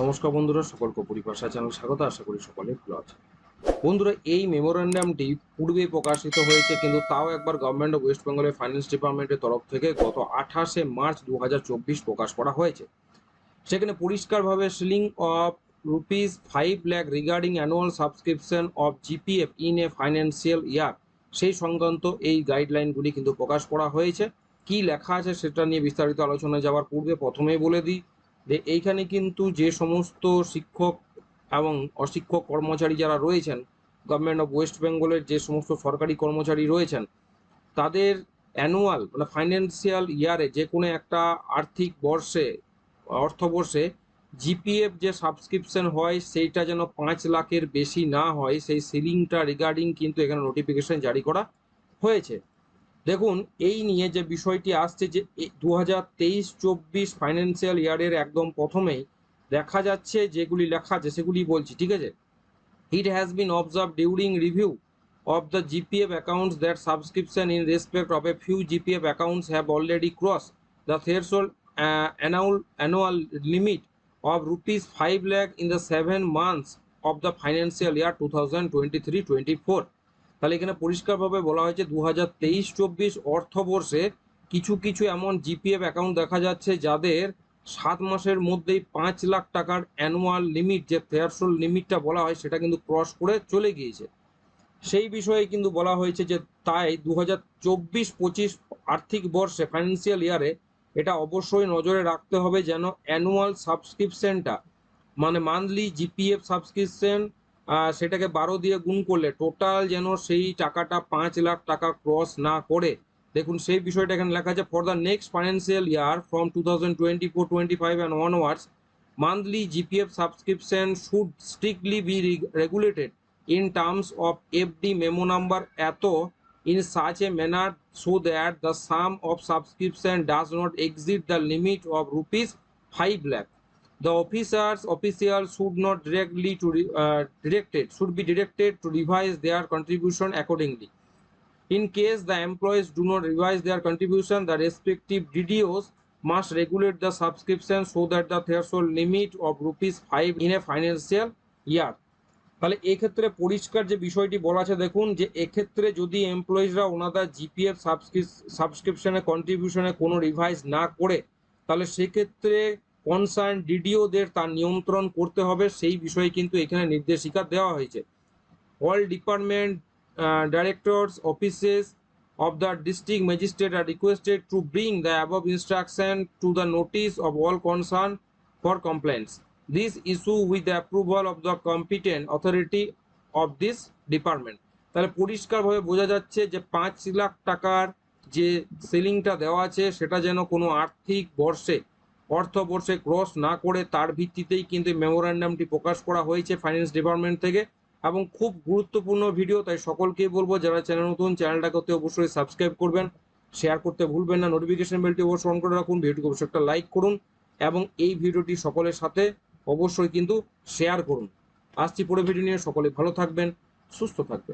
নমস্কার বন্ধুরা, সকলকে পরিভাষা চ্যানেল স্বাগত, আশা করি সকলে ভালো আছে বন্ধুরা, এই মেমোরেন্ডামটি পূর্বে প্রকাশিত হয়েছে, কিন্তু তাও একবার গভর্নমেন্ট অফ ওয়েস্ট বেঙ্গলের ফাইন্যান্স ডিপার্টমেন্টের তরফ থেকে গত আঠাশে মার্চ দু হাজার চব্বিশ প্রকাশ করা হয়েছে। সেখানে পরিষ্কারভাবে ceiling of rupees five lakh regarding annual subscription of GPF in a financial year সেই সংক্রান্ত এই গাইডলাইনগুলি কিন্তু প্রকাশ করা হয়েছে। কি লেখা আছে সেটা নিয়ে বিস্তারিত আলোচনায় যাওয়ার পূর্বে প্রথমেই বলে দিই। যে এইখানে কিন্তু যে সমস্ত শিক্ষক এবং অশিক্ষক কর্মচারী যারা রয়েছেন গভর্নমেন্ট অফ ওয়েস্ট বেঙ্গলের যে সমস্ত সরকারি কর্মচারী রয়েছেন, তাদের অ্যানুয়াল মানে ফাইন্যান্সিয়াল ইয়ারে যে কোনো একটা আর্থিক বর্ষে, অর্থবর্ষে জিপিএফ যে সাবস্ক্রিপশন হয়, সেইটা যেন পাঁচ লাখের বেশি না হয়, সেই সিলিংটা রিগার্ডিং কিন্তু এখানে নোটিফিকেশন জারি করা হয়েছে। দেখুন, এই নিয়ে যে বিষয়টি আসছে যে দু হাজার তেইশ চব্বিশ ফাইন্যান্সিয়াল ইয়ারের একদম প্রথমেই দেখা যাচ্ছে যেগুলি লেখা আছে সেগুলি বলছি, ঠিক আছে? It has been observe during review of the GPF accounts that subscription in respect of a few GPF accounts have already cross the their sole annual annual limit of rupees five lakh in the seven months of the financial year two thousand twenty three twenty four তাহলে এখানে পরিষ্কারভাবে বলা হয়েছে দু হাজার তেইশ চব্বিশ অর্থবর্ষে কিছু কিছু এমন জিপিএফ অ্যাকাউন্ট দেখা যাচ্ছে যাদের সাত মাসের মধ্যেই পাঁচ লাখ টাকার অ্যানুয়াল লিমিট যে থ্রেশোল্ড লিমিটটা বলা হয়, সেটা কিন্তু ক্রস করে চলে গিয়েছে। সেই বিষয়ে কিন্তু বলা হয়েছে যে তাই দু হাজার চব্বিশ পঁচিশ আর্থিক বর্ষে ফাইন্যান্সিয়াল ইয়ারে এটা অবশ্যই নজরে রাখতে হবে যেন অ্যানুয়াল সাবস্ক্রিপশনটা মানে মান্থলি জিপিএফ সাবস্ক্রিপশন সেটাকে বারো দিয়ে গুণ করলে টোটাল যেন সেই টাকাটা পাঁচ লাখ টাকা ক্রস না করে। দেখুন, সেই বিষয়টা এখানে লেখা আছে for the next financial year from two thousand twenty four twenty five and onwards monthly GPF subscription should strictly be regulated in terms of F D memo number এত in such a manner so that the sum of subscription does not exit the limit of rupees five lakh The officers officials should not directly to uh, directed should be directed to revise their contribution accordingly. In case the employees do not revise their contribution, the respective DDOs must regulate the subscription so that the threshold limit of rupees 5 in a financial year. তাহলে এক্ষেত্রে পরিষ্কার যে বিষয়টি বলা আছে দেখুন যে এক্ষেত্রে যদি এমপ্লয়িজরা ওনাদের জিপিএফ সাবস্ক্রিপশনে কন্ট্রিবিউশনে কোনো রিভাইজ না করে তাহলে সেক্ষেত্রে কনসার্ন ডিডিওদের তার নিয়ন্ত্রণ করতে হবে, সেই বিষয়ে কিন্তু এখানে নির্দেশিকা দেওয়া হয়েছে। All department directors offices of the district magistrate are requested to bring the above instruction to the notice of all concern for complaints this issue with the approval of the competent authority of this department তাহলে পরিষ্কারভাবে বোঝা যাচ্ছে যে পাঁচ লাখ টাকার যে সেলিংটা দেওয়া আছে, সেটা যেন কোনো আর্থিক বর্ষে অর্থবর্ষে ক্রস না করে তার ভিত্তিতেই কিন্তু মেমোরান্ডামটি প্রকাশ করা হয়েছে ফাইন্যান্স ডিপার্টমেন্ট থেকে এবং খুব গুরুত্বপূর্ণ ভিডিও, তাই সকলকেই বলব যারা চ্যানেল নতুন, চ্যানেলটাকে অতি অবশ্যই সাবস্ক্রাইব করবেন, শেয়ার করতে ভুলবেন না, নোটিফিকেশন বেলটি অবশ্যই অন করে রাখুন ভিডিওটি অবশ্যই একটা লাইক করুন এবং এই ভিডিওটি সকলের সাথে অবশ্যই কিন্তু শেয়ার করুন। আসছি পরে ভিডিও নিয়ে, সকলে ভালো থাকবেন, সুস্থ থাকবেন।